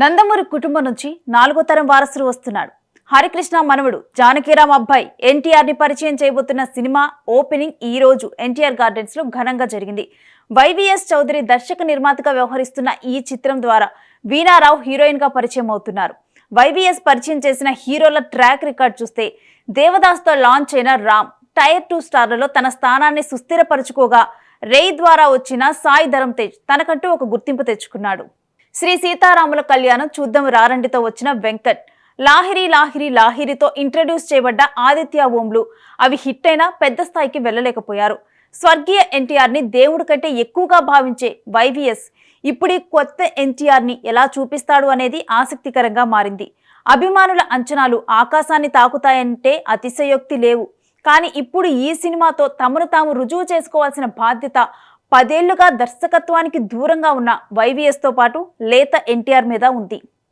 నందమూరి కుటుంబం నుంచి నాలుగో తరం వారసులు వస్తున్నాడు. హరికృష్ణ మనవడు జానకీరామ్ అబ్బాయి ఎన్టీఆర్ని పరిచయం చేయబోతున్న సినిమా ఓపెనింగ్ ఈ రోజు ఎన్టీఆర్ గార్డెన్స్లో ఘనంగా జరిగింది. వైవిఎస్ చౌదరి దర్శక నిర్మాతగా వ్యవహరిస్తున్న ఈ చిత్రం ద్వారా వీణారావు హీరోయిన్గా పరిచయం అవుతున్నారు. వైవిఎస్ పరిచయం చేసిన హీరోల ట్రాక్ రికార్డ్ చూస్తే దేవదాస్తో లాంచ్ అయిన రామ్ టైర్ టూ స్టార్లలో తన స్థానాన్ని సుస్థిరపరుచుకోగా రేయ్ ద్వారా వచ్చిన సాయి ధరం తేజ్ తనకంటూ ఒక గుర్తింపు తెచ్చుకున్నాడు. శ్రీ సీతారాముల కళ్యాణం చూద్దాం రారండితో వచ్చిన వెంకట్. లాహిరి లాహిరి లాహిరితో ఇంట్రడ్యూస్ చేయబడ్డ ఆదిత్య ఓంలు. అవి హిట్ అయినా పెద్ద స్థాయికి వెళ్ళలేకపోయారు. స్వర్గీయ ఎన్టీఆర్ని దేవుడి కంటే ఎక్కువగా భావించే వైవిఎస్ ఇప్పుడు కొత్త ఎన్టీఆర్ని ఎలా చూపిస్తాడు అనేది ఆసక్తికరంగా మారింది. అభిమానుల అంచనాలు ఆకాశాన్ని తాకుతాయంటే అతిశయోక్తి లేవు. కానీ ఇప్పుడు ఈ సినిమాతో తమను తాము రుజువు చేసుకోవాల్సిన బాధ్యత పదేళ్ళుగా దర్శకత్వానికి దూరంగా ఉన్న వైవిఎస్తో పాటు లేత ఎన్టీఆర్ మీద ఉంది.